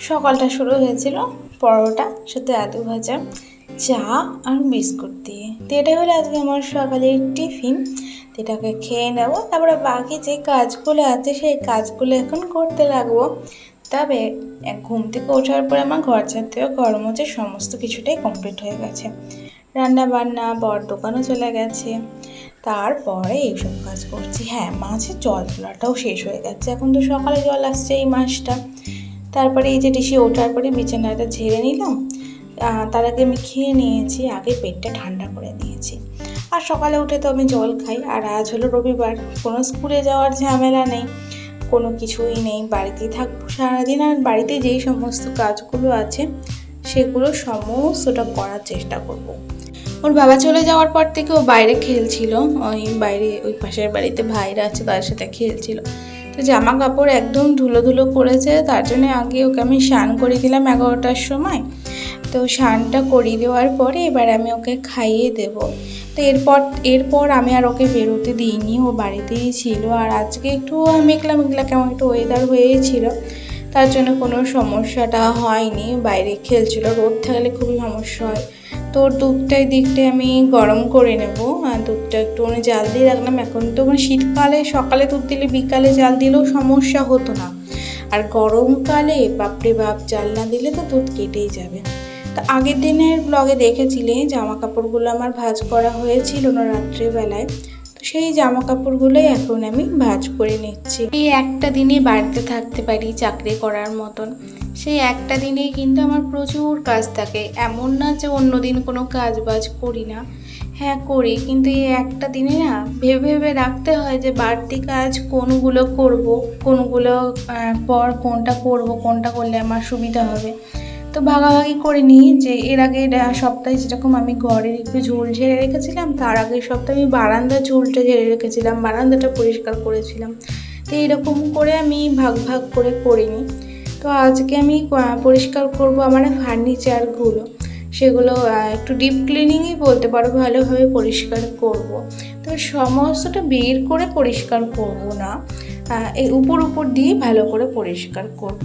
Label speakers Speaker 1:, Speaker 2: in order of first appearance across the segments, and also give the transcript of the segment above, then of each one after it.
Speaker 1: সকালটা শুরু হয়েছিল পরোটা, সাথে আলু ভাজা, চা আর বিস্কুট দিয়ে। তো এটাই হলো আজকে আমার সকালের টিফিন। এটাকে খেয়ে নেব। তারপরে বাকি যে কাজগুলো আছে, সেই কাজগুলো এখন করতে লাগবো। তবে ঘুম থেকে ওঠার পরে আমার ঘর ছাড়তেও ঘর মোছে সমস্ত কিছুটাই কমপ্লিট হয়ে গেছে। রান্না বান্না বর দোকানও চলে গেছে। তারপরে এইসব কাজ করছি। হ্যাঁ মাছের জল তোলাটাও শেষ হয়ে গেছে। এখন তো সকালে জল আসছে এই মাসটা তারপরে এই যে ডিশে ওঠার পরে বিছানাটা ঝেড়ে নিলাম। তার আগে আমি খেয়ে নিয়েছি, আগে পেটটা ঠান্ডা করে নিয়েছি। আর সকালে উঠে তো আমি জল খাই, আর আজ হলো রবিবার, কোনো স্কুলে যাওয়ার ঝামেলা নেই, কোনো কিছুই নেই, বাড়িতেই থাকব সারাদিন, আর বাড়িতে যেই সমস্ত কাজগুলো আছে, সেগুলো সমস্তটা করার চেষ্টা করব। ওর বাবা চলে যাওয়ার পর থেকে ও বাইরে খেলছিল, ওই বাইরে, ওই পাশের বাড়িতে ভাইরা আছে তার সাথে খেলছিল। জামা কাপড় একদম ধুলো ধুলো করেছে তার জন্য আগে ওকে আমি স্নান করে দিলাম এগারোটার সময়। তো স্নানটা করিয়ে দেওয়ার পরে এবার আমি ওকে খাইয়ে দেব। তো এরপর এরপর আমি আর ওকে বেরোতে দিইনি, ও বাড়িতেই ছিল। আর আজকে একটু মেঘলা মেঘলা, কেমন একটু ওয়েদার হয়েছিল, তার জন্য কোনো সমস্যাটা হয়নি। বাইরে খেলছিল, রোদ থাকলে খুবই সমস্যা হয়। তো দুধটাই দিকটা আমি গরম করে নেব, আর দুধটা একটু মানে জাল দিয়ে রাখলাম। এখন তো মানে শীতকালে, সকালে দুধ দিলে, বিকালে জাল দিলেও সমস্যা হতো না। আর গরমকালে, বাপরে বাপ, জাল না দিলে তো দুধ কেটেই যাবে। তো আগের দিনের ব্লগে দেখেছিলে জামা কাপড়গুলো আমার ভাজ করা হয়েছিল না রাত্রেবেলায়? সেই জামা কাপড়গুলোই এখন আমি ভাঁজ করে নিচ্ছি। এই একটা দিনে বাড়িতে থাকতে পারি চাকরি করার মতন। সেই একটা দিনেই কিন্তু আমার প্রচুর কাজ থাকে। এমন না যে অন্য দিন কোনো কাজ বাজ করি না। হ্যাঁ করি। কিন্তু এই একটা দিনে না ভেবে ভেবে রাখতে হয় যে বাড়তি কাজ কোনগুলো করব, কোনগুলো পর কোনটা করব, কোনটা করলে আমার সুবিধা হবে। তো ভাগাভাগি করে নিই যে এর আগে সপ্তাহে যেরকম আমি ঘরের একটু ঝোল ঝেড়ে রেখেছিলাম, তার আগের সপ্তাহে আমি বারান্দার ঝোলটা ঝেড়ে রেখেছিলাম, বারান্দাটা পরিষ্কার করেছিলাম। তো এইরকম করে আমি ভাগ ভাগ করে করিনি তো আজকে আমি পরিষ্কার করব আমার ফার্নিচারগুলো। সেগুলো একটু ডিপ ক্লিনিংই বলতে পারো, ভালোভাবে পরিষ্কার করব। তো সমস্তটা বের করে পরিষ্কার করব না এই উপর উপর দিয়ে ভালো করে পরিষ্কার করব।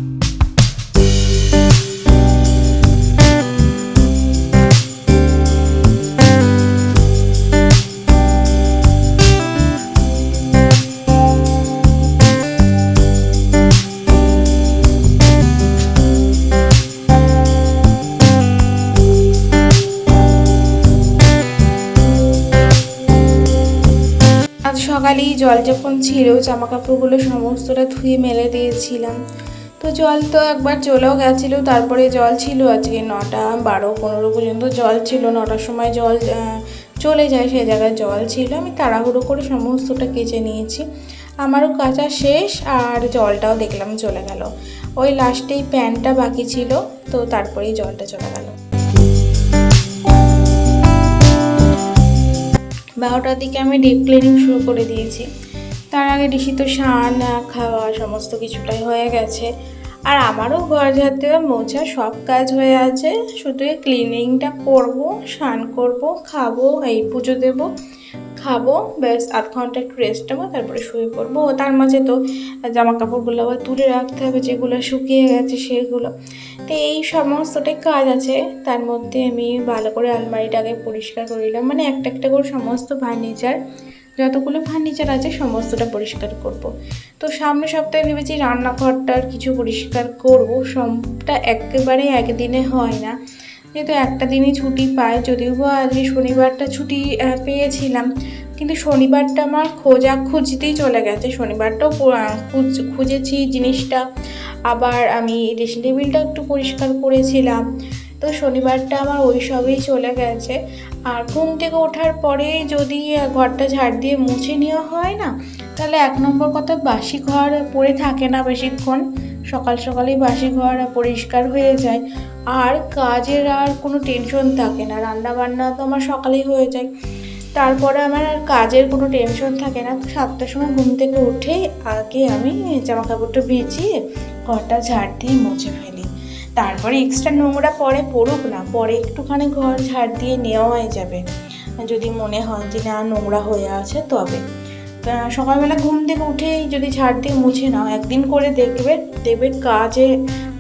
Speaker 1: আজ সকালেই জল যখন ছিল জামা কাপড়গুলো সমস্তটা ধুয়ে মেলে দিয়েছিলাম। তো জল তো একবার চলেও গেছিল, তারপরে জল ছিল আজকে নটা বারো পনেরো পর্যন্ত জল ছিল। নটার সময় জল চলে যায়, সে জায়গায় জল ছিল। আমি তাড়াহুড়ো করে সমস্তটা কেচে নিয়েছি। আমারও কাচা শেষ আর জলটাও দেখলাম চলে গেল। ওই লাস্টেই প্যানটা বাকি ছিল, তো তারপরেই জলটা চলে গেল। বারোটার দিকে আমি ডিপ ক্লিনিং শুরু করে দিয়েছি। তার আগে ডিসি তো সান খাওয়া, সমস্ত কিছুটাই হয়ে গেছে। আর আমারও ঘর ঝাড়তে মোছা সব কাজ হয়ে আছে। শুধু এই ক্লিনিংটা করব, স্নান করব, খাব, এই পুজো দেব। খাব, ব্যাস আধ ঘণ্টা একটু রেস্ট নেব, তারপরে শুয়ে পড়ব। তার মাঝে তো জামা কাপড়গুলো আবার তুলে রাখতে হবে, যেগুলো শুকিয়ে গেছে সেগুলো। তো এই সমস্তটাই কাজ আছে। তার মধ্যে আমি ভালো করে আলমারিটাকে পরিষ্কার করে নিলাম। মানে একটা একটা করে সমস্ত ফার্নিচার, যতগুলো ফার্নিচার আছে সমস্তটা পরিষ্কার করব। তো সামনের সপ্তাহে ভেবেছি রান্নাঘরটার কিছু পরিষ্কার করব। সবটা একেবারে একদিনে হয় না। যেহেতু একটা দিনই ছুটি পাই যদিও বা আজকে শনিবারটা ছুটি পেয়েছিলাম। কিন্তু শনিবারটা আমার খোঁজা খুঁজতেই চলে গেছে। শনিবারটাও খুঁজ- খুঁজেছি জিনিসটা। আবার আমি ড্রেসিং টেবিলটা একটু পরিষ্কার করেছিলাম। তো শনিবারটা আমার ওই সবই চলে গেছে। আর ঘুম থেকে ওঠার পরে যদি ঘরটা ঝাড় দিয়ে মুছে নেওয়া হয় না, তাহলে এক নম্বর কথা, বাসি ঘর পড়ে থাকে না বেশিক্ষণ। সকাল সকালেই বাসি ঘর পরিষ্কার হয়ে যায়। আর কাজের আর কোনো টেনশন থাকে না। রান্না বান্না তো আমার সকালেই হয়ে যায়। তারপরে আমার আর কাজের কোনো টেনশন থাকে না। সাতটার সময় ঘুম থেকে উঠে আগে আমি জামা কাপড়টা ভিজিয়ে ঘরটা ঝাড় দিয়ে মুছে ফেলি। তারপরে এক্সট্রা নোংরা পরে পড়ুক না, পরে একটুখানি ঘর ঝাড় দিয়ে নেওয়াই যাবে। যদি মনে হয় যে না, নোংরা হয়ে আছে, তবে। সকালবেলা ঘুম থেকে উঠেই যদি ঝাড় দিয়ে মুছে নাও, একদিন করে দেখবে দেখবে কাজে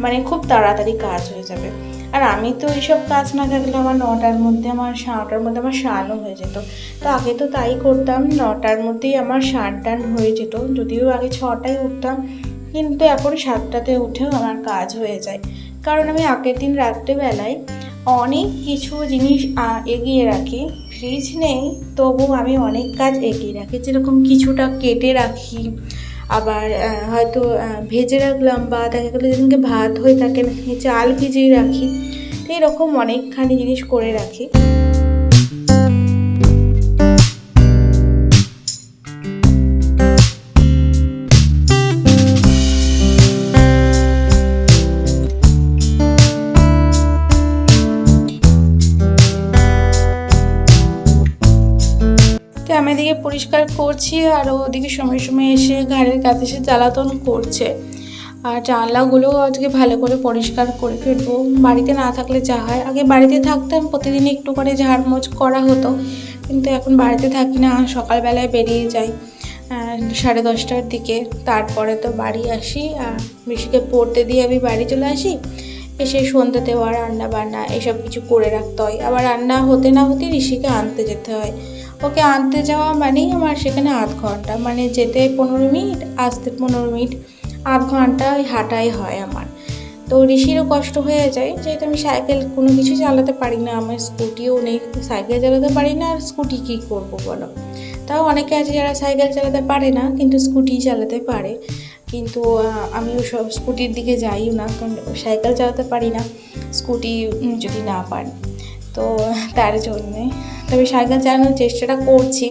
Speaker 1: মানে খুব তাড়াতাড়ি কাজ হয়ে যাবে। আর আমি তো এইসব কাজ না থাকলে আমার নটার মধ্যে আমার সাতটার মধ্যে আমার স্নানও হয়ে যেত। তো আগে তো তাই করতাম, নটার মধ্যেই আমার স্নান টান হয়ে যেত। যদিও আগে ছটায় উঠতাম, কিন্তু এখন সাতটাতে উঠেও আমার কাজ হয়ে যায়। কারণ আমি আগের দিন রাত্রেবেলায় অনেক কিছু জিনিস এগিয়ে রাখি। ফ্রিজ নেই, তবু আমি অনেক কাজ এগিয়ে রাখি। যেরকম কিছুটা কেটে রাখি, আবার হয়তো ভেজে রাখলাম বা দেখা গেলো যেদিনকে ভাত হয়ে থাকে চাল ভিজিয়ে রাখি, তো এরকম অনেকখানি জিনিস করে রাখি। এদিকে পরিষ্কার করছি আর ওদিকে সময় সময় এসে ঘাড়ের কাছে এসে জ্বালাতন করছে। আর জানলাগুলোও আজকে ভালো করে পরিষ্কার করে ফেলব। বাড়িতে না থাকলে যা হয়। আগে বাড়িতে থাকতাম, প্রতিদিন একটু করে ঝাড়মোছ করা হতো। কিন্তু এখন বাড়িতে থাকি না, সকালবেলায় বেরিয়ে যাই সাড়ে দশটার দিকে। তারপরে তো বাড়ি আসি, আর বেশিকে পড়তে দিয়ে আমি বাড়ি চলে আসি। এসে সন্ধ্যে দেওয়া রান্না বান্না এসব কিছু করে রাখতে হয়। আবার রান্না হতে না হতে ঋষিকে আনতে যেতে হয়। ওকে আনতে যাওয়া মানেই আমার সেখানে আধ ঘণ্টা মানে যেতে পনেরো মিনিট, আসতে পনেরো মিনিট। আধ ঘণ্টা হাঁটাই হয় আমার। তো ঋষিরও কষ্ট হয়ে যায়, যেহেতু আমি সাইকেল কোনো কিছু চালাতে পারি না, আমার স্কুটিও নেই সাইকেল চালাতে পারি না, আর স্কুটি কী করব বলো? তাও অনেকে আছে যারা সাইকেল চালাতে পারে না, কিন্তু স্কুটি চালাতে পারে। কিন্তু আমি ওসব স্কুটির দিকে যাইও না, কারণ সাইকেল চালাতে পারি না, স্কুটি যদি না পারি। তো তার জন্যে। তবে সাইকেল চালানোর চেষ্টাটা করছি,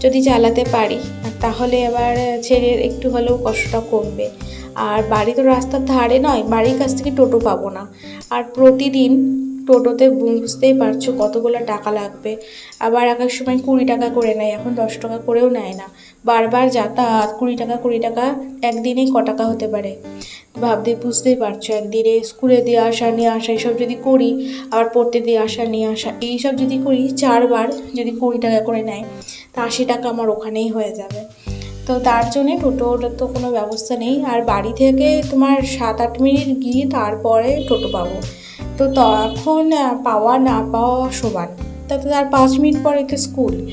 Speaker 1: যদি চালাতে পারি। তাহলে এবার ছেলের একটু হলেও কষ্টটা কমবে। আর বাড়ি তো রাস্তার ধারে নয়, বাড়ির কাছ থেকে টোটো পাবো না। আর প্রতিদিন টোটোতে বুঝতেই পারছ কতগুলো টাকা লাগবে। আবার এক এক সময় কুড়ি টাকা করে নেয়, এখন দশ টাকা করেও নেয় না। বারবার যাতায়াত, কুড়ি টাকা কুড়ি টাকা একদিনেই ক টাকা হতে পারে। ভাবতে বুঝতেই পারছ, একদিনে স্কুলে দিয়ে আসা, নিয়ে আসা এইসব যদি করি, আবার পড়তে দিয়ে আসা, নিয়ে আসা, এইসব যদি করি, চারবার যদি কুড়ি টাকা করে নেয়, তা আশি টাকা আমার ওখানেই হয়ে যাবে। তো তার জন্যে টোটোর তো কোনো ব্যবস্থা নেই। আর বাড়ি থেকে তোমার সাত আট মিনিট গিয়ে তারপরে টোটো পাবো। তো তখন পাওয়া না পাওয়া সমান। তাতে তার পাঁচ মিনিট পর তো স্কুল।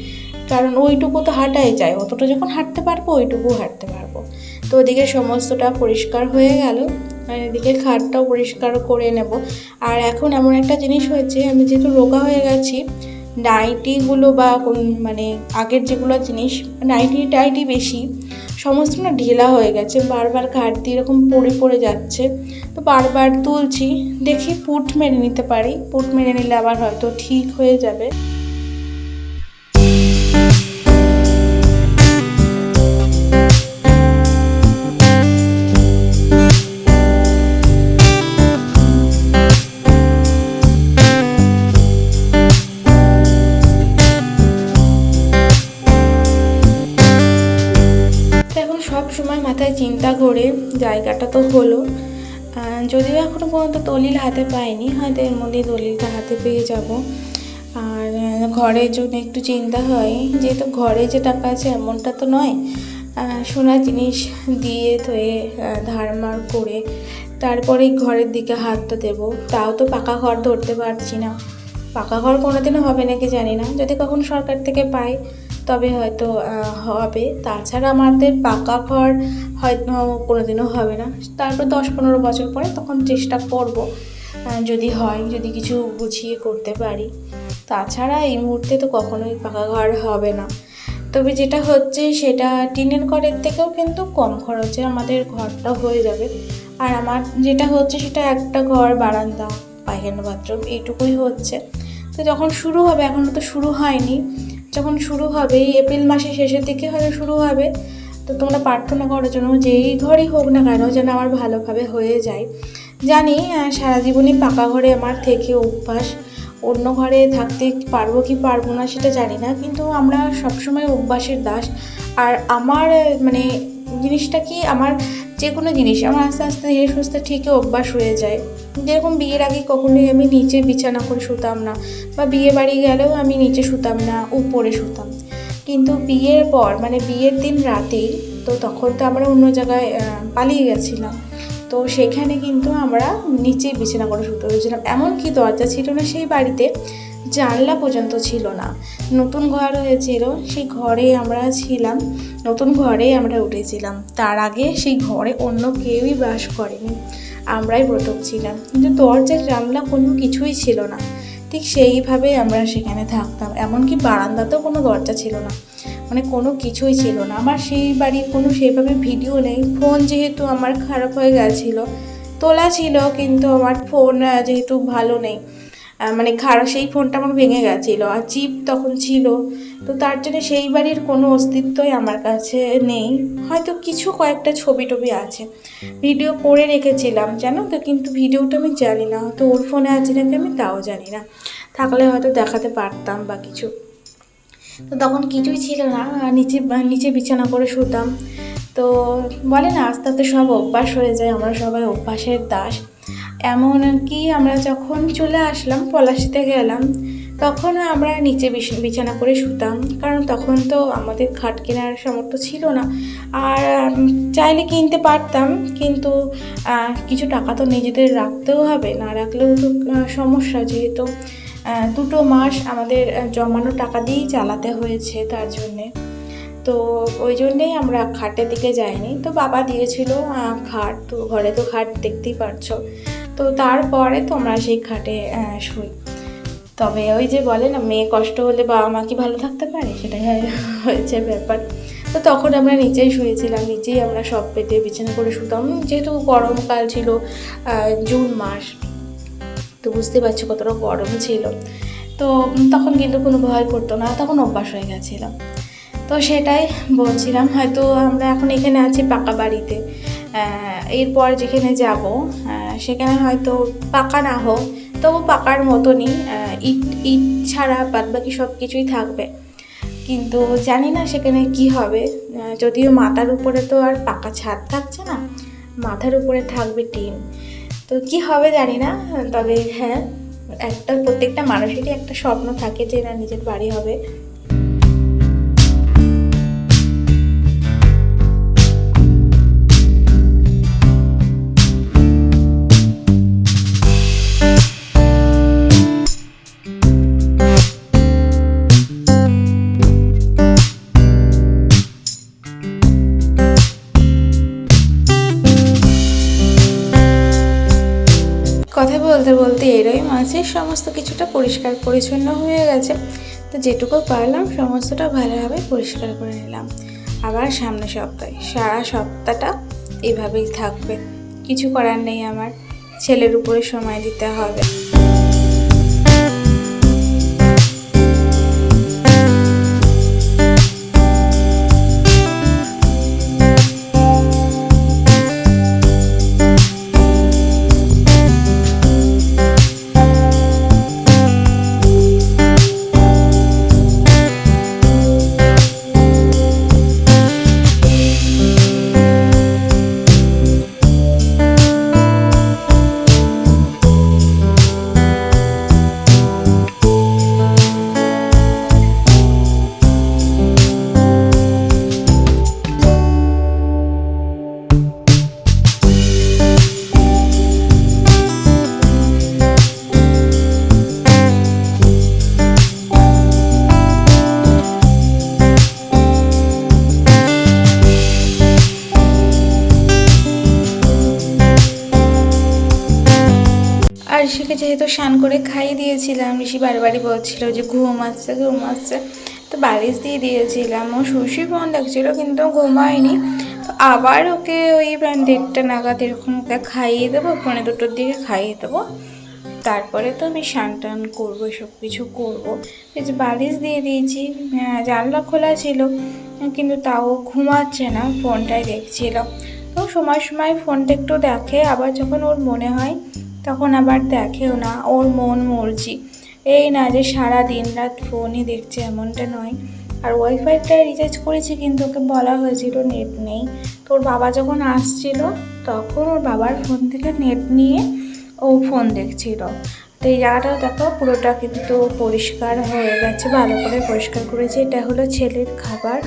Speaker 1: কারণ ওইটুকু তো হাঁটাই যায়। অতটা যখন হাঁটতে পারব ওইটুকু হাঁটতে পারব। তো ওদিকে সমস্তটা পরিষ্কার হয়ে গেল। আর এদিকে খাটটাও পরিষ্কার করে নেব। আর এখন এমন একটা জিনিস হয়েছে, আমি যেহেতু রোগা হয়ে গেছি, নাইটিগুলো বা মানে আগের যেগুলো জিনিস, নাইটি, টাইটি বেশি। সমস্ত না ঢিলা হয়ে গেছে, বারবার ঘাট দিয়ে এরকম পড়ে পড়ে যাচ্ছে। তো বারবার তুলছি, দেখি পুট মেরে নিতে পারি। পুট মেরে নিলে আবার হয়তো ঠিক হয়ে যাবে। চিন্তা করে জায়গাটা তো হলো। যদিও এখনও পর্যন্ত দলিল হাতে পাইনি হয়তো এর মধ্যেই দলিলটা হাতে পেয়ে যাব। আর ঘরের জন্য একটু চিন্তা হয় যেহেতু ঘরে যে টাকা আছে এমনটা তো নয়। সোনার জিনিস দিয়ে ধুয়ে আহ, ধারমার করে তারপরে ঘরের দিকে হাতটা দেবো। তাও তো পাকা ঘর ধরতে পারছি না। পাকা ঘর কোনোদিনও হবে নাকি জানি না। যদি কখন সরকার থেকে পাই তবে হয়তো হবে। তাছাড়া আমাদের পাকা ঘর হয়তো কোনো দিনও হবে না। তারপর দশ পনেরো বছর পরে তখন চেষ্টা করব যদি হয়, যদি কিছু গুছিয়ে করতে পারি। তাছাড়া এই মুহূর্তে তো কখনোই পাকা ঘর হবে না। তবে যেটা হচ্ছে, সেটা টিনের ঘরের থেকেও কিন্তু কম খরচে আমাদের ঘরটা হয়ে যাবে। আর আমার যেটা হচ্ছে, সেটা একটা ঘর, বারান্দা, পায়খানা, বাথরুম, এইটুকুই হচ্ছে। তো যখন শুরু হবে এখনও তো শুরু হয়নি। যখন শুরু হবে, এই এপ্রিল মাসের শেষের দিকে হয়তো শুরু হবে, তো তোমরা প্রার্থনা করার জন্য যেই ঘরই হোক না কেন যেন আমার ভালোভাবে হয়ে যায়। জানি সারা জীবনই পাকা ঘরে আমার থেকে অভ্যাস, অন্য ঘরে থাকতে পারব কি পারব না সেটা জানি না, কিন্তু আমরা সবসময় অভ্যাসের দাস। আর আমার মানে জিনিসটা কি, আমার যে কোনো জিনিস, আমার আস্তে আস্তে ধীরে সুস্থে ঠিকই অভ্যাস হয়ে যায়। যেরকম বিয়ের আগে কখনোই আমি নিচে বিছানা করে শুতাম না, বা বিয়ে বাড়ি গেলেও আমি নিচে শুতাম না, উপরে শুতাম। কিন্তু বিয়ের পর মানে বিয়ের দিন রাতেই, তো তখন তো আমরা অন্য জায়গায় পালিয়ে গেছিলাম। তো সেখানে কিন্তু আমরা নিচেই বিছানা করে শুতে হয়েছিলাম। এমনকি দরজা ছিল না সেই বাড়িতে, জানলা পর্যন্ত ছিল না। নতুন ঘর হয়েছিল, সেই ঘরে আমরা ছিলাম, নতুন ঘরে আমরা উঠেছিলাম। তার আগে সেই ঘরে অন্য কেউই বাস করেনি। আমরাই প্রথম ছিলাম। কিন্তু দরজার জানলা কোনো কিছুই ছিল না। ঠিক সেইভাবেই আমরা সেখানে থাকতাম। এমনকি বারান্দাতেও কোনো দরজা ছিল না। মানে কোনো কিছুই ছিল না। আমার সেই বাড়ির কোনো সেইভাবে ভিডিও নেই। ফোন যেহেতু আমার খারাপ হয়ে গেছিল, তোলা ছিল, কিন্তু আমার ফোন যেহেতু ভালো নেই। মানে খারাপ সেই ফোনটা আমার ভেঙে গেছিল আর চিপ তখন ছিল। তো তার জন্য সেই বাড়ির কোনো অস্তিত্বই আমার কাছে নেই। হয়তো কিছু কয়েকটা ছবি টবি আছে। ভিডিও করে রেখেছিলাম, জানো তো? কিন্তু ভিডিওটা আমি জানি না। হয়তো ওর ফোনে আছে নাকি আমি তাও জানি না। থাকলে হয়তো দেখাতে পারতাম বা কিছু। তো তখন কিছুই ছিল না। নিচে নিচে বিছানা করে শুতাম। তো বলে না, আস্তে আস্তে সব অভ্যাস হয়ে যায়। আমরা সবাই অভ্যাসের দাস। এমন কি, আমরা যখন চলে আসলাম, পলাশিতে গেলাম, তখন আমরা নিচে বিছ- বিছানা করে শুতাম, কারণ তখন তো আমাদের খাট কেনার সামর্থ্য ছিল না। আর চাইলে কিনতে পারতাম, কিন্তু কিছু টাকা তো নিজেদের রাখতেও হবে, না রাখলেও তো সমস্যা যেহেতু দুটো মাস আমাদের জমানো টাকা দিয়েই চালাতে হয়েছে তার জন্যে। তো ওই জন্যেই আমরা খাটের দিকে যাইনি। তো বাবা দিয়েছিল খাট, তো ঘরে তো খাট দেখতেই পারছ। তো তারপরে তো আমরা সেই খাটে শুই। তবে ওই যে বলে না, মেয়ে কষ্ট হলে বাবা মা কি ভালো থাকতে পারে? সেটাই হয়েছে ব্যাপার। তো তখন আমরা নিচেই শুয়েছিলাম, নিচেই আমরা সব পেতে বিছানা করে শুতাম। যেহেতু গরমকাল ছিল জুন মাস, তো বুঝতে পারছ কতটা গরম ছিল। তো তখন কিন্তু কোনো ভয় করতো না, তখন অভ্যাস হয়ে গেছিল। তো সেটাই বলছিলাম, হয়তো আমরা এখন এখানে আছি পাকা বাড়িতে। এরপর যেখানে যাব সেখানে হয়তো পাকা না হোক, তবু পাকার মতনই ইট ইট ছাড়া বাদ বাকি সব কিছুই থাকবে। কিন্তু জানি না সেখানে কি হবে যদিও মাথার উপরে তো আর পাকা ছাদ থাকছে না, মাথার উপরে থাকবে টিন। তো কি হবে জানি না, তবে হ্যাঁ একটা প্রত্যেকটা মানুষেরই একটা স্বপ্ন থাকে যে না, নিজের বাড়ি হবে। মাঝে সমস্ত কিছুটা পরিষ্কার পরিচ্ছন্ন হয়ে গেছে। তো যেটুকু পারলাম, সমস্তটা ভালোভাবে পরিষ্কার করে নিলাম। আবার সামনে সপ্তাহে, সারা সপ্তাহটা এভাবেই থাকবে। কিছু করার নেই আমার। ছেলের উপরে সময় দিতে হবে। যেহেতু স্নান করে খাইয়ে দিয়েছিলাম ঋষি বারবারই বলছিল যে ঘুম আসছে ঘুম আসছে। তো বালিশ দিয়ে দিয়েছিলাম। ও শুষি ফোন দেখছিল কিন্তু ঘুমায়নি। তো আবার ওকে ওই দেড়টা নাগাদ এরকম ওকে খাইয়ে দেবো পনেরো দুটোর দিকে খাইয়ে দেবো। তারপরে তো আমি স্নান টান করব সব কিছু করব। এই যে বালিশ দিয়ে দিয়েছি আহ, জানলা খোলা ছিল কিন্তু তাও ঘুমাচ্ছে না ফোনটাই দেখছিল। তো সময় সময় ফোনটা একটু দেখে আবার যখন ওর মনে হয় তখন আবার দেখেও না, ওর মন মর্জি। এই না যে সারা দিন রাত ফোনই দেখছে, এমনটা নয়। আর ওয়াইফাইটা রিচার্জ করেছি কিন্তু ওকে বলা হয়েছিল নেট নেই। তোর বাবা যখন আসছিল, তখন ওর বাবার ফোন থেকে নেট নিয়ে ও ফোন দেখছিল। তো এই জায়গাটাও দেখো, পুরোটা কিন্তু পরিষ্কার হয়ে গেছে, ভালো করে পরিষ্কার করেছে। এটা হলো ছেলের খাবার।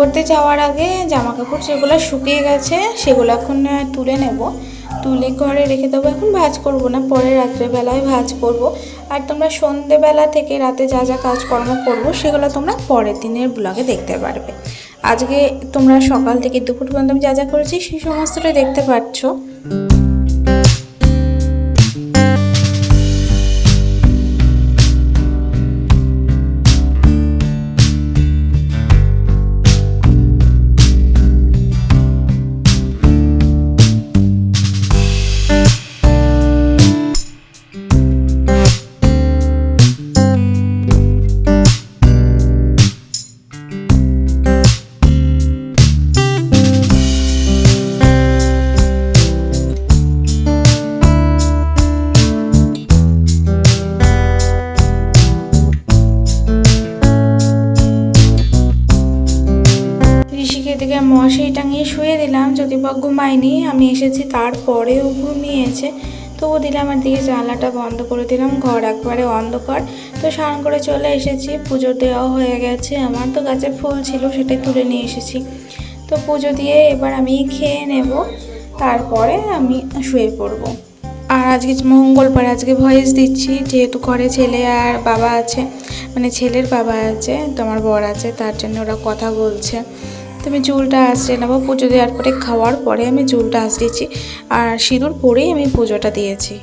Speaker 1: করতে যাওয়ার আগে জামা কাপড় যেগুলো শুকিয়ে গেছে সেগুলো এখন তুলে নেব। তুলে ঘরে রেখে দেবো। এখন ভাজ করব না, পরে রাত্রেবেলায় ভাজ করব। আর তোমরা সন্ধেবেলা থেকে রাতে যা যা কাজকর্ম করব সেগুলো তোমরা পরের দিনের ব্লগে দেখতে পারবে। আজকে তোমরা সকাল থেকে দুপুর পর্যন্ত আমি যা যা করেছি সেই সমস্তটা দেখতে পাচ্ছ ঘুমায়নি, আমি এসেছি তারপরেও ঘুমিয়েছে। তবু দিলাম আর দিকে জানলাটা বন্ধ করে দিলাম, ঘর একবারে অন্ধকার। তো স্নান করে চলে এসেছি, পুজো দেওয়া হয়ে গেছে আমার। তো গাছে ফুল ছিল, সেটাই তুলে নিয়ে এসেছি। তো পুজো দিয়ে এবার আমি খেয়ে নেব, তারপরে আমি শুয়ে পড়ব। আর আজকে মঙ্গলবার, আজকে ভয়েস দিচ্ছি, যেহেতু ঘরে ছেলে আর বাবা আছে মানে ছেলের বাবা আছে তোমার বর আছে, তার জন্য ওরা কথা বলছে। তো আমি চুলটা আসছে নেব। পুজো দেওয়ার পরে খাওয়ার পরে আমি চুলটা আসতেছি আর সিঁদুর পরেই আমি পুজোটা দিয়েছি।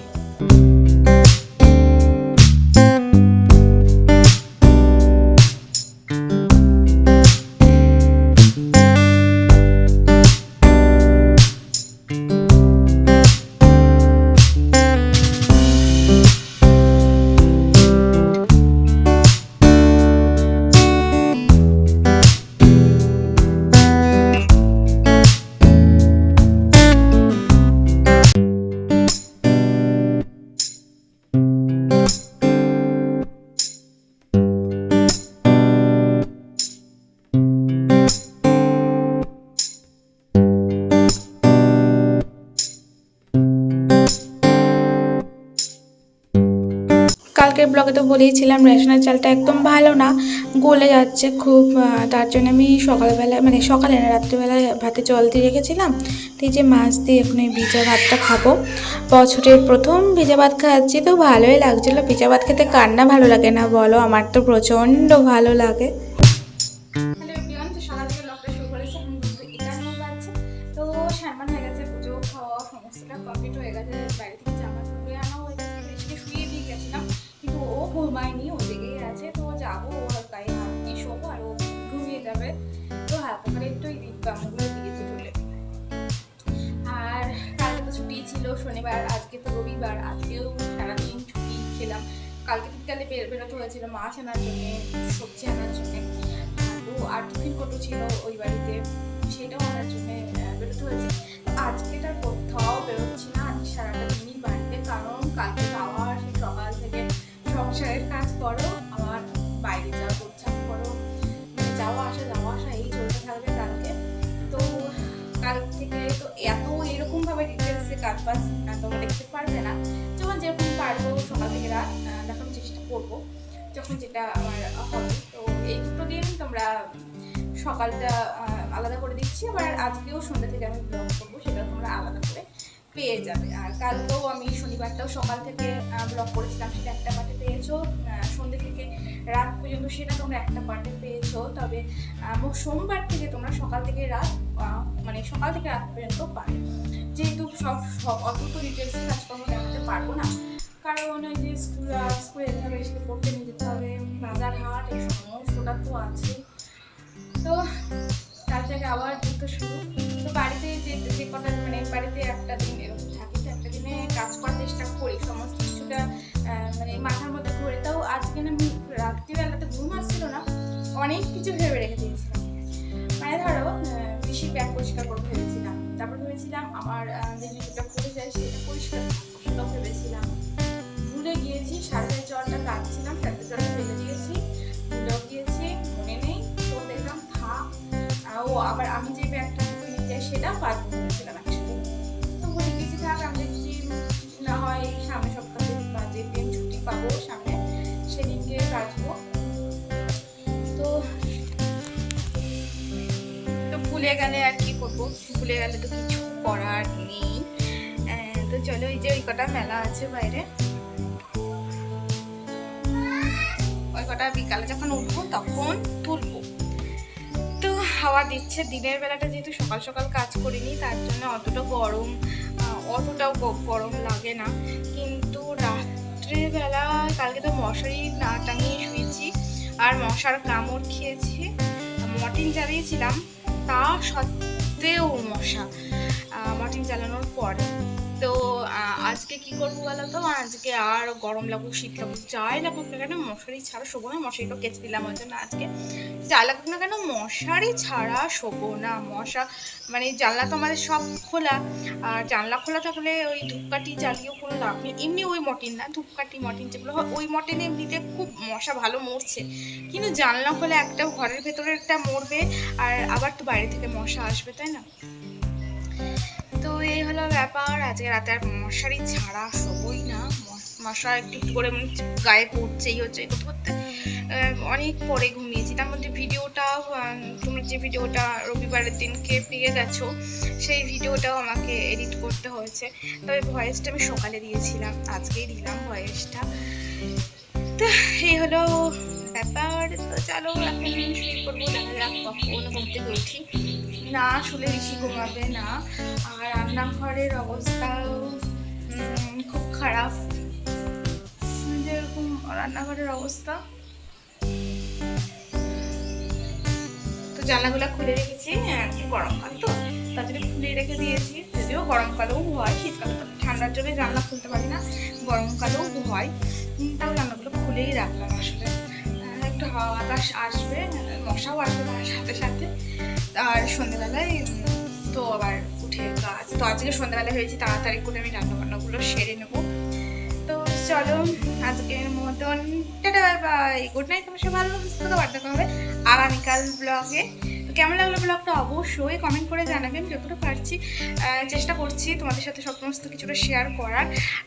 Speaker 1: ব্লগে তো বলেইছিলাম, রেশনের চালটা একদম ভালো না, গলে যাচ্ছে খুব তার জন্য আমি সকালবেলা মানে সকালে না রাত্রিবেলায় ভাতে জল দিয়ে রেখেছিলাম, তো এই যে মাছ দিয়ে এখন এই ভিজা ভাতটা খাব। বছরের প্রথম ভিজা ভাত খাচ্ছি, তো ভালোই লাগছিল। ভিজা ভাত খেতে কার না ভালো লাগে না বলো? আমার তো প্রচণ্ড ভালো লাগে। সকালটা আলাদা করে দিচ্ছি। আবার আজকেও সন্ধ্যা থেকে আমি ব্লগ করব, সেটা তোমরা আলাদা করে পেয়ে যাবে। আর কালকেও আমি শনিবারটাও সকাল থেকে ব্লগ করেছিলাম, সেটা একটা পার্টে পেয়েছ। সন্ধ্যে থেকে রাত পর্যন্ত সেটা তোমরা একটা পার্টে পেয়েছ। তবে সোমবার থেকে তোমরা সকাল থেকে রাত মানে সকাল থেকে রাত পর্যন্ত পাবে যেহেতু সব সব অত তো ডিটেলসে কাজকর্ম দেখাতে পারব না। কারণ ওই যে স্কুল স্কুলে যেতে হবে স্কুলে পড়তে নিয়ে যেতে হবে, বাজার হাট, এই সমস্তটা তো আছে তো তার থেকে আবার যুদ্ধ শুরু। তো বাড়িতে যে যে কটা মানে বাড়িতে একটা দিন এরকম থাকি, তো একটা দিনে কাজ করার চেষ্টা করি। সমস্ত কিছুটা মানে মাথার মধ্যে ঘুরে। তাও আজকে না আমি রাত্রিবেলাতে ঘুম আসছিল না, অনেক কিছু ভেবে রেখে দিয়েছিলাম। মানে ধরো বেশি ব্যাগ পরিষ্কার করে ভেবেছিলাম। তারপর ভেবেছিলাম আমার যে জুতোটা খুলে যায় সেটা পরিষ্কার সেটাও ভেবেছিলাম। ভুলে গিয়েছি সার্ফের জলটা কাটছিলাম সার্ফের জলটা ফেলে দিয়েছি ভুলেও গিয়েছি আবার আমি যে ব্যাগটা নিয়ে যাই কাটবো ভেবেছিলাম একসাথে। তো ভুলে গিয়েছি থাক আমি দেখছি না হয় সামনে সপ্তাহে বা যে দিন ছুটি পাবো সামনে, সেদিনকে কাটবো তো তো ভুলে গেলে আর কি করব? ভুলে গেলে তো কিছু করার নেই। তো চলো, এই যে ওই কটা মেলা আছে বাইরে। ওই কটা বিকালে যখন উঠবো, তখন তুলবো। হাওয়া দিচ্ছে। দিনের বেলাটা যেহেতু সকাল সকাল কাজ করিনি, তার জন্য অতটা গরম অতটাও গরম লাগে না। কিন্তু রাত্রেবেলা কালকে তো মশারি না টাঙিয়ে শুয়েছি, আর মশার কামড় খেয়েছি। মর্টিন জ্বালিয়েছিলাম, তা সত্ত্বেও মশা মর্টিন জ্বালানোর পরে। তো আজকে কি করব বলো তো আজকে আর গরম লাগুক, শীত লাগুক, যাই লাগুক না কেন, মশারি ছাড়া শোবো না, মশারিটা কেচে দিলাম ওই জন্য আজকে। যা লাগুক না কেন, মশারি ছাড়া শোবো না, মশা মানে জানলা তো আমাদের সব খোলা, আর জানলা খোলা থাকলে ওই ধূপকাঠি জ্বালিয়েও কোনো লাভ নেই। এমনি ওই মটিন না, ধূপকাঠি মটিন যেগুলো হয়, ওই মটিনে এমনিতে খুব মশা ভালো মরছে। কিন্তু জানলা খোলা একটা ঘরের ভেতরে একটা মরবে, আর আবার তো বাইরে থেকে মশা আসবে, তাই না? তো এই হলো ব্যাপার আজকে রাতে আর মশারি ছাড়া শোবই না। মশা একটু করে গায়ে পড়ছেই হচ্ছে এই করতে করতে আহ, অনেক পরে ঘুমিয়েছি। তার মধ্যে ভিডিওটাও আহ, তুমি যে ভিডিওটা রবিবারের দিনকে পেয়ে গেছো সেই ভিডিওটাও আমাকে এডিট করতে হয়েছে। তবে ভয়েসটা আমি সকালে দিয়েছিলাম আজকেই দিলাম ভয়েসটা। তো এই হলো ব্যাপার। তো চলো এখন শুয়ে পড়ব দেখা যাক কখন ঘুম থেকে উঠি। না শুলে বেশি ঘুমাবে না। আর রান্নাঘরের অবস্থাও খুব খারাপ। যেরকম রান্নাঘরের অবস্থা। তো জানলাগুলো খুলে রেখেছি হ্যাঁ, গরমকাল তো। তার জন্য খুলে রেখে দিয়েছি। যদিও গরমকালেও হয় শীতকালে তো ঠান্ডার জন্য জানলা খুলতে পারি না গরমকালেও হয়। তাও জানলাগুলো খুলেই রাখলাম আসলে। একটু হাওয়া বাতাস আসবে, মশাও আসবে তার সাথে সাথে। আর সন্ধ্যেবেলায় তো আবার উঠে কাজ। তো আজকে সন্ধ্যাবেলা হয়েছে, তাড়াতাড়ি করে আমি রান্না বান্নাগুলো সেরে নেব। তো চলো, আজকের মতন, tata, bye. Bye good night, তোমার সবাই ভালো, সুস্থ দেখা হবে। আগামীকাল ব্লগে কেমন লাগল ব্লগটা অবশ্যই কমেন্ট করে জানাবেন। যতটা পারছি চেষ্টা করছি তোমাদের সাথে সমস্ত কিছুটা শেয়ার করার।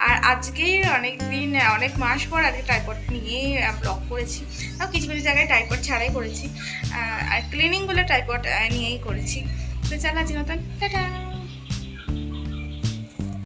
Speaker 1: আর আজকেই অনেক দিন অনেক মাস পর আজকে টাইপড নিয়ে ব্লগ করেছি। তাও কিছু কিছু জায়গায় টাইপড ছাড়াই করেছি। আর আর ক্লিনিংগুলো টাইপড নিয়েই করেছি। তো চাল আজ নতুন টাটা!